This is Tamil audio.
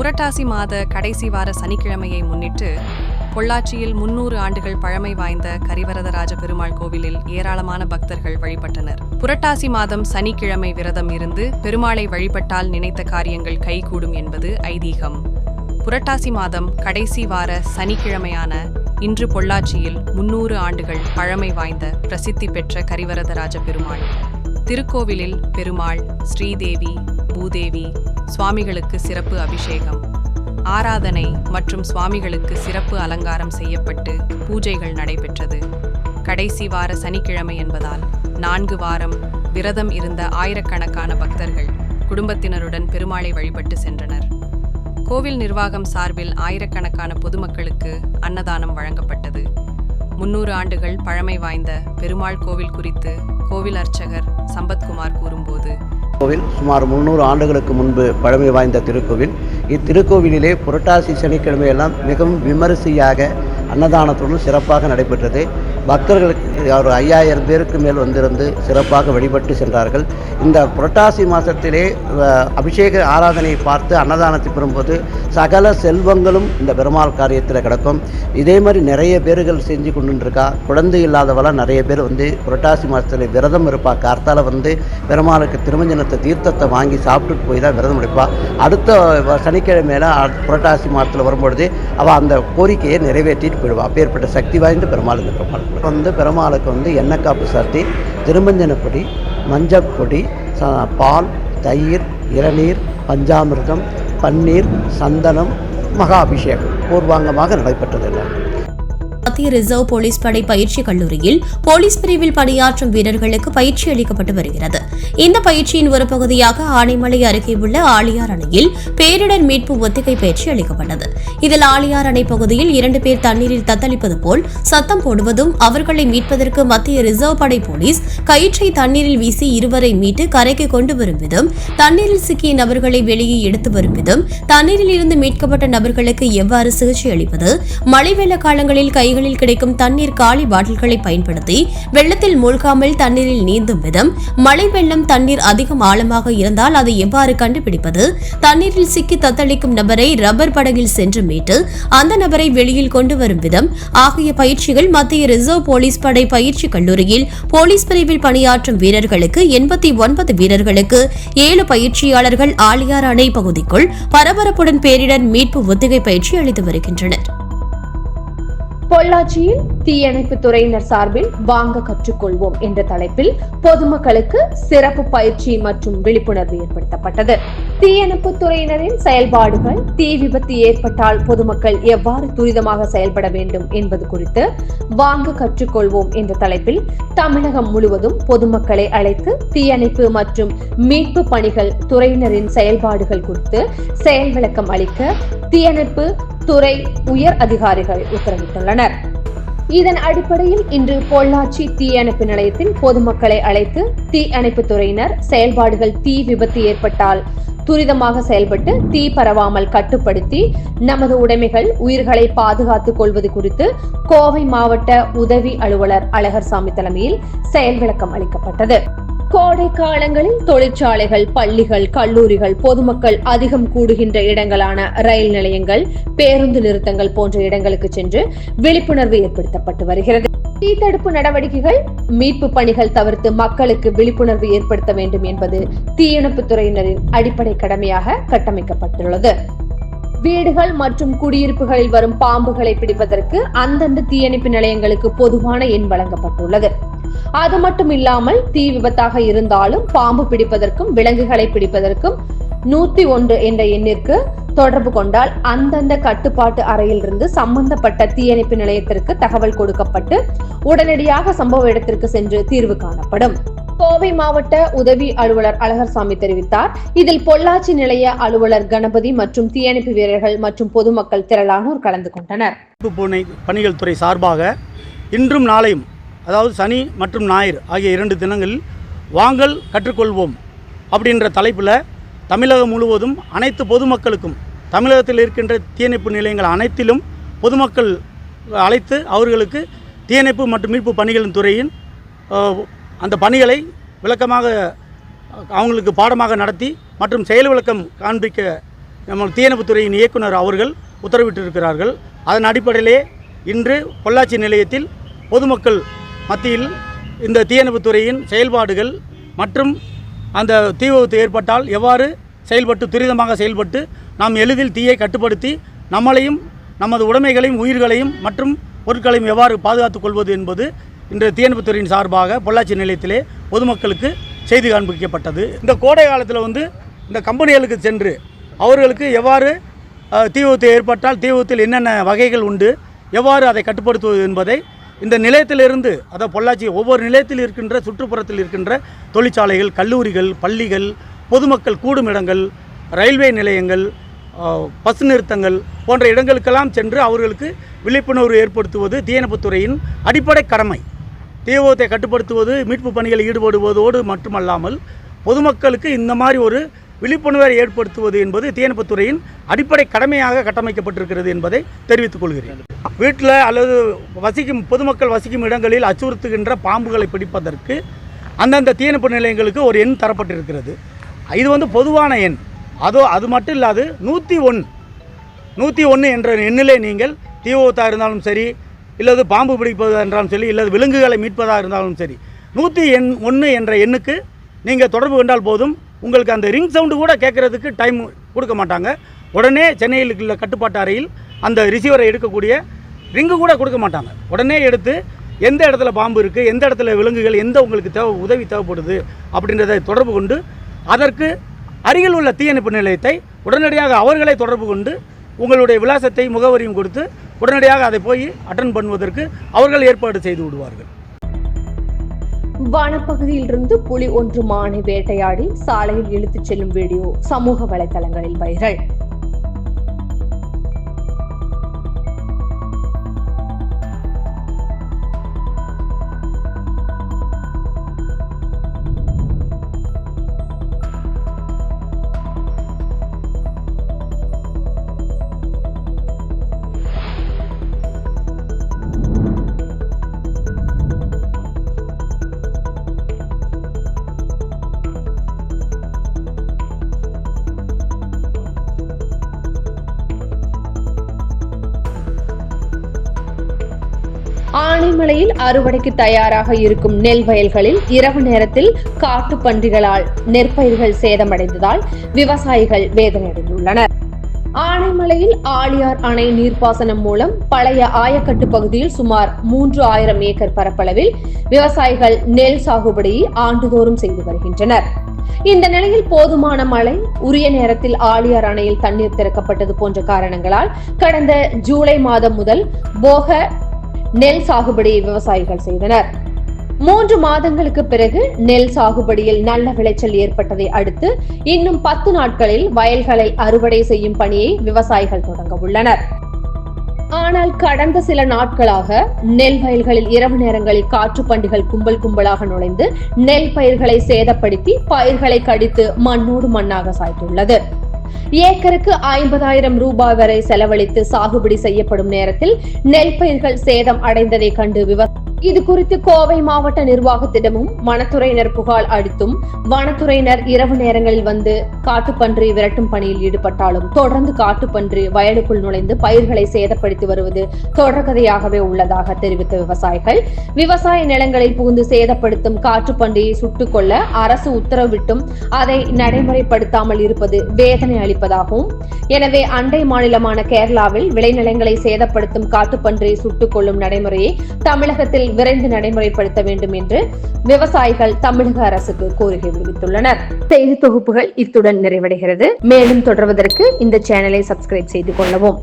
புரட்டாசி மாத கடைசி வார சனிக்கிழமையை முன்னிட்டு பொள்ளாச்சியில் முன்னூறு ஆண்டுகள் பழமை வாய்ந்த கரிவரதராஜ பெருமாள் கோவிலில் ஏராளமான பக்தர்கள் வழிபட்டனர். புரட்டாசி மாதம் சனிக்கிழமை விரதம் இருந்து பெருமாளை வழிபட்டால் நினைத்த காரியங்கள் கைகூடும் என்பது ஐதீகம். புரட்டாசி மாதம் கடைசி வார சனிக்கிழமையான இன்று பொள்ளாச்சியில் முன்னூறு ஆண்டுகள் பழமை வாய்ந்த பிரசித்தி பெற்ற கரிவரதராஜ பெருமாள் திருக்கோவிலில் பெருமாள் ஸ்ரீதேவி பூதேவி சுவாமிகளுக்கு சிறப்பு அபிஷேகம். ஆராதனை மற்றும் சுவாமிகளுக்கு சிறப்பு அலங்காரம் செய்யப்பட்டு பூஜைகள் நடைபெற்றது. கடைசி வார சனிக்கிழமை என்பதால் நான்கு வாரம் விரதம் இருந்த ஆயிரக்கணக்கான பக்தர்கள் குடும்பத்தினருடன் பெருமாளை வழிபட்டு சென்றனர். கோவில் நிர்வாகம் சார்பில் ஆயிரக்கணக்கான பொதுமக்களுக்கு அன்னதானம் வழங்கப்பட்டது. முன்னூறு ஆண்டுகள் பழமை வாய்ந்த பெருமாள் கோவில் குறித்து கோவில் அர்ச்சகர் சம்பத்குமார் கூறும்போது கோவில் சுமார் முந்நூறு ஆண்டுகளுக்கு முன்பு பழமை வாய்ந்த திருக்கோவில். இத்திருக்கோவிலிலே புரட்டாசி சனிக்கிழமையெல்லாம் மிகவும் விமரிசையாக அன்னதானத்துடன் சிறப்பாக நடைபெற்றது. பக்தர்களுக்கு ஒரு ஐயாயிரம் பேருக்கு மேல் வந்திருந்து சிறப்பாக வழிபட்டு சென்றார்கள். இந்த புரட்டாசி மாதத்திலே அபிஷேக ஆராதனையை பார்த்து அன்னதானத்தை பெறும்போது சகல செல்வங்களும் இந்த பெருமாள் காரியத்தில் கிடக்கும். இதே மாதிரி நிறைய பேர்கள் செஞ்சு கொண்டுருக்கா. குழந்தை இல்லாதவெல்லாம் நிறைய பேர் வந்து புரட்டாசி மாதத்தில் விரதம் இருப்பா. கார்த்தால வந்து பெருமாளுக்கு திருமஞ்சனத்தை தீர்த்தத்தை வாங்கி சாப்பிட்டுட்டு போய் தான் விரதம் எடுப்பா அடுத்த சனிக்கிழமையில புரட்டாசி மாதத்தில் வரும்பொழுது அவள் அந்த கோரிக்கையை நிறைவேற்றிட்டு போயிடுவா. அப்பேற்பட்ட சக்தி வாய்ந்த பெருமாள் இந்த பெருமாள். வந்து பெருமாளுக்கு வந்து எண்ணெய் காப்பு சாத்தி திருமஞ்சனப்பொடி மஞ்சப்பொடி பால் தயிர் இளநீர் பஞ்சாமிர்தம் பன்னீர் சந்தனம் மகா அபிஷேகம். பூர்வாங்கமாக நடைபெற்றது எல்லாம். மத்திய ரிசர்வ் போலீஸ் படை பயிற்சி கல்லூரியில் போலீஸ் பிரிவில் பணியாற்றும் வீரர்களுக்கு பயிற்சி அளிக்கப்பட்டு வருகிறது. இந்த பயிற்சியின் ஒரு பகுதியாக ஆனைமலை அருகே உள்ள ஆளியார் அணையில் பேரிடர் மீட்பு ஒத்திகை பயிற்சி அளிக்கப்பட்டது. இதில் ஆளியார் அணை பகுதியில் இரண்டு பேர் தண்ணீரில் தத்தளிப்பது போல் சத்தம் போடுவதும் அவர்களை மீட்பதற்கு மத்திய ரிசர்வ் படை போலீஸ் கயிற்றை தண்ணீரில் வீசி இருவரை மீட்டு கரைக்கு கொண்டு வரும் விதம் தண்ணீரில் சிக்கிய நபர்களை வெளியே எடுத்து வரும் விதம் தண்ணீரில் இருந்து மீட்கப்பட்ட நபர்களுக்கு எவ்வாறு சிகிச்சை அளிப்பது மழை வெள்ள காலங்களில் கைகளில் கிடைக்கும் தண்ணீர் காலி பாட்டில்களை பயன்படுத்தி வெள்ளத்தில் மூழ்காமல் தண்ணீரில் நீந்தும் விதம் மழை வெள்ளம் தண்ணீர் அதிகம் ஆழமாக இருந்தால் அதை எவ்வாறு கண்டுபிடிப்பது? தண்ணீரில் சிக்கி தத்தளிக்கும் நபரை ரப்பர் படகில் சென்று மீட்டு அந்த நபரை வெளியில் கொண்டு வரும் விதம் ஆகிய பயிற்சிகள் மத்திய ரிசர்வ் போலீஸ் படை பயிற்சி கல்லூரியில் போலீஸ் பிரிவில் பணியாற்றும் வீரர்களுக்கு எண்பத்தி ஒன்பது வீரர்களுக்கு ஏழு பயிற்சியாளர்கள் ஆலியார் அணை பகுதிக்குள் பரபரப்புடன் பேரிடர் மீட்பு ஒத்திகை பயிற்சி அளித்து வருகின்றனர். பொள்ளாச்சியில் தீயணைப்பு துறையினர் சார்பில் வாங்க கற்றுக்கொள்வோம் என்ற தலைப்பில் பொதுமக்களுக்கு சிறப்பு பயிற்சி மற்றும் விழிப்புணர்வு ஏற்படுத்தப்பட்டது. தீயணைப்பு துறையினரின் செயல்பாடுகள் தீ விபத்து ஏற்பட்டால் பொதுமக்கள் எவ்வாறு துரிதமாக செயல்பட வேண்டும் என்பது குறித்து வாங்க கற்றுக்கொள்வோம் என்ற தலைப்பில் தமிழகம் முழுவதும் பொதுமக்களை அழைத்து தீயணைப்பு மற்றும் மீட்பு பணிகள் துறையினரின் செயல்பாடுகள் குறித்து செயல் விளக்கம் அளிக்க தீயணைப்பு துறை உயர் அதிகாரிகள் உத்தரவிட்டுள்ளனர். இதன் அடிப்படையில் இன்று பொள்ளாச்சி தீயணைப்பு நிலையத்தில் பொதுமக்களை அழைத்து தீயணைப்பு துறையினர் செயல்பாடுகள் தீ விபத்து ஏற்பட்டால் துரிதமாக செயல்பட்டு தீ பரவாமல் கட்டுப்படுத்தி நமது உடைமைகள் உயிர்களை பாதுகாத்துக் கொள்வது குறித்து கோவை மாவட்ட உதவி அலுவலர் அழகர்சாமி தலைமையில் செயல் விளக்கம் அளிக்கப்பட்டது. கோடை காலங்களில் தொழிற்சாலைகள் பள்ளிகள் கல்லூரிகள் பொதுமக்கள் அதிகம் கூடுகின்ற இடங்களான ரயில் நிலையங்கள் பேருந்து நிறுத்தங்கள் போன்ற இடங்களுக்கு சென்று விழிப்புணர்வு ஏற்படுத்தப்பட்டு வருகிறது. தீ தடுப்பு நடவடிக்கைகள் மீட்பு பணிகள் தவிர்த்து மக்களுக்கு விழிப்புணர்வு ஏற்படுத்த வேண்டும் என்பது தீயணைப்பு துறையினரின் அடிப்படை கடமையாக கட்டமைக்கப்பட்டுள்ளது. வீடுகள் மற்றும் குடியிருப்புகளில் வரும் பாம்புகளை பிடிப்பதற்கு அந்தந்த தீயணைப்பு நிலையங்களுக்கு பொதுவான எண் வழங்கப்பட்டுள்ளது. அது மட்டும் இல்லாமல் தீ விபத்தாக இருந்தாலும் பாம்பு பிடிப்பதற்கும் விலங்குகளை பிடிப்பதற்கும் நூத்தி ஒன்று என்ற எண்ணிற்கு தொடர்பு கொண்டால் அந்தந்த கட்டுப்பாட்டு அறையிலிருந்து சம்பந்தப்பட்ட தீயணைப்பு நிலையத்திற்கு தகவல் கொடுக்கப்பட்டு உடனடியாக சம்பவ இடத்திற்கு சென்று தீர்வு காணப்படும். கோவை மாவட்ட உதவி அலுவலர் அழகர்சாமி தெரிவித்தார். இதில் பொள்ளாச்சி நிலைய அலுவலர் கணபதி மற்றும் தீயணைப்பு வீரர்கள் மற்றும் பொதுமக்கள் திரளானோர் கலந்து கொண்டனர். பணிகள் துறை சார்பாக இன்றும் நாளையும் அதாவது சனி மற்றும் ஞாயிறு ஆகிய இரண்டு தினங்களில் வாங்கல் கற்றுக்கொள்வோம் அப்படின்ற தலைப்பில் தமிழகம் முழுவதும் அனைத்து பொதுமக்களுக்கும் தமிழகத்தில் இருக்கின்ற தீயணைப்பு நிலையங்கள் அனைத்திலும் பொதுமக்கள் அழைத்து அவர்களுக்கு தீயணைப்பு மற்றும் மீட்பு பணிகளின் துறையின் அந்த பணிகளை விளக்கமாக அவங்களுக்கு பாடமாக நடத்தி மற்றும் செயல் விளக்கம் காண்பிக்க நம்ம தீயணைப்புத்துறையின் இயக்குனர் அவர்கள் உத்தரவிட்டிருக்கிறார்கள். அதன் அடிப்படையிலே இன்று பொள்ளாச்சி நிலையத்தில் பொதுமக்கள் மத்தியில் இந்த தீயணைப்புத்துறையின் செயல்பாடுகள் மற்றும் அந்த தீ விபத்து ஏற்பட்டால் எவ்வாறு செயல்பட்டு துரிதமாக செயல்பட்டு நாம் எளிதில் தீயை கட்டுப்படுத்தி நம்மளையும் நமது உடைமைகளையும் உயிர்களையும் மற்றும் பொருட்களையும் எவ்வாறு பாதுகாத்துக் கொள்வது என்பது இன்று தீயணைப்புத்துறையின் சார்பாக பொள்ளாச்சி நிலையத்திலே பொதுமக்களுக்கு செய்தி காண்பிக்கப்பட்டது. இந்த கோடை காலத்தில் வந்து இந்த கம்பெனிகளுக்கு சென்று அவர்களுக்கு எவ்வாறு தீ விபத்து ஏற்பட்டால் தீ விபத்தில் என்னென்ன வகைகள் உண்டு எவ்வாறு அதை கட்டுப்படுத்துவது என்பதை இந்த நிலையத்திலிருந்து அதாவது பொள்ளாச்சி ஒவ்வொரு நிலையத்தில் இருக்கின்ற சுற்றுப்புறத்தில் இருக்கின்ற தொழிற்சாலைகள் கல்லூரிகள் பள்ளிகள் பொதுமக்கள் கூடும் இடங்கள் ரயில்வே நிலையங்கள் பஸ் நிறுத்தங்கள் போன்ற இடங்களுக்கெல்லாம் சென்று அவர்களுக்கு விழிப்புணர்வு ஏற்படுத்துவது தீயணைப்புத்துறையின் அடிப்படை கடமை. தீவிரத்தை கட்டுப்படுத்துவது மீட்பு பணிகளில் ஈடுபடுவதோடு மட்டுமல்லாமல் பொதுமக்களுக்கு இந்த மாதிரி ஒரு விழிப்புணர்வை ஏற்படுத்துவது என்பது தீயணைப்புத்துறையின் அடிப்படை கடமையாக கட்டமைக்கப்பட்டிருக்கிறது என்பதை தெரிவித்துக் கொள்கிறேன். வீட்டில் அல்லது வசிக்கும் பொதுமக்கள் வசிக்கும் இடங்களில் அச்சுறுத்துகின்ற பாம்புகளை பிடிப்பதற்கு அந்தந்த தீயணைப்பு நிலையங்களுக்கு ஒரு எண் தரப்பட்டிருக்கிறது. இது வந்து பொதுவான எண். அதோ அது மட்டும் இல்லாது நூற்றி ஒன்று நூற்றி ஒன்று என்ற எண்ணிலே நீங்கள் தீவிரத்தாக இருந்தாலும் சரி இல்லது பாம்பு பிடிப்பதாக இருந்தாலும் சரி இல்லது விலங்குகளை மீட்பதாக இருந்தாலும் சரி நூற்றி எண் ஒன்று என்ற எண்ணுக்கு நீங்கள் தொடர்பு கொண்டால் போதும். உங்களுக்கு அந்த ரிங் சவுண்டு கூட கேட்குறதுக்கு டைம் கொடுக்க மாட்டாங்க. உடனே சென்னையில் உள்ள கட்டுப்பாட்டு அறையில் அந்த ரிசீவரை எடுக்கக்கூடிய ரிங்கு கூட கொடுக்க மாட்டாங்க. உடனே எடுத்து எந்த இடத்துல பாம்பு இருக்குது எந்த இடத்துல விலங்குகள் எந்த உங்களுக்கு தேவை உதவி தேவைப்படுது அப்படின்றத தொடர்பு கொண்டு அதற்கு அருகில் உள்ள தீயணைப்பு நிலையத்தை உடனடியாக அவர்களை தொடர்பு கொண்டு உங்களுடைய விலாசத்தை முகவரியும் கொடுத்து உடனடியாக அதை போய் அட்டன் பண்ணுவதற்கு அவர்கள் ஏற்பாடு செய்து விடுவார்கள். வனப்பகுதியிலிருந்து புலி ஒன்று மானை வேட்டையாடி சாலையில் இழுத்துச் செல்லும் வீடியோ சமூக வலைதளங்களில் வைரல். ஆனைமலையில் அறுவடைக்கு தயாராக இருக்கும் நெல் வயல்களில் இரவு நேரத்தில் காட்டு பன்றிகளால் நெற்பயிர்கள் சேதமடைந்ததால் விவசாயிகள் வேதனையடைந்துள்ளனர். ஆனைமலையில் ஆளியார் அணை நீர்ப்பாசனம் மூலம் பழைய ஆயக்கட்டு பகுதியில் சுமார் மூன்று ஆயிரம் ஏக்கர் பரப்பளவில் விவசாயிகள் நெல் சாகுபடியை ஆண்டுதோறும் செய்து வருகின்றனர். இந்த நிலையில் போதுமான மழை உரிய நேரத்தில் ஆளியார் அணையில் தண்ணீர் திறக்கப்பட்டது போன்ற காரணங்களால் கடந்த ஜூலை மாதம் முதல் போக நெல் சாகுபடியை விவசாயிகள் செய்தனர். மூன்று மாதங்களுக்கு பிறகு நெல் சாகுபடியில் நல்ல விளைச்சல் ஏற்பட்டதை அடுத்து இன்னும் பத்து நாட்களில் வயல்களை அறுவடை செய்யும் பணியை விவசாயிகள் தொடங்க உள்ளனர். ஆனால் கடந்த சில நாட்களாக நெல் வயல்களில் இரவு நேரங்களில் காற்று பண்டிகள் கும்பல் கும்பலாக நுழைந்து நெல் பயிர்களை சேதப்படுத்தி பயிர்களை கடித்து மண்ணோடு மண்ணாக சாய்த்துள்ளது. ஏக்கருக்கு ஐம்பதாயிரம் ரூபாய் வரை செலவழித்து சாகுபடி செய்யப்படும் நேரத்தில் நெல் பயிர்கள் சேதம் அடைந்ததை கண்டு விவசாய இது குறித்து கோவை மாவட்ட நிர்வாகத்திடமும் வனத்துறையினர் புகார் அளித்தும் வனத்துறையினர் இரவு நேரங்களில் வந்து காட்டுப்பன்றி விரட்டும் பணியில் ஈடுபட்டாலும் தொடர்ந்து காட்டுப்பன்றி வயலுக்குள் நுழைந்து பயிர்களை சேதப்படுத்தி வருவது தொடர்கதையாகவே உள்ளதாக தெரிவித்த விவசாயிகள் விவசாய நிலங்களில் புகுந்து சேதப்படுத்தும் காட்டுப்பன்றியை சுட்டுக் கொள்ள அரசு உத்தரவிட்டும் அதை நடைமுறைப்படுத்தாமல் இருப்பது வேதனை அளிப்பதாகவும் எனவே அண்டை மாநிலமான கேரளாவில் விளைநிலங்களை சேதப்படுத்தும் காட்டுப்பன்றியை சுட்டுக் கொள்ளும் நடைமுறையை தமிழகத்தில் விரைந்து நடைமுறைப்படுத்த வேண்டும் என்று விவசாயிகள் தமிழக அரசுக்கு கோரிக்கை விடுத்துள்ளனர். செய்தி தொகுப்புகள் இத்துடன் நிறைவடைகிறது. மேலும் தொடர்வதற்கு இந்த சேனலை சப்ஸ்கிரைப் செய்து கொள்ளவும்.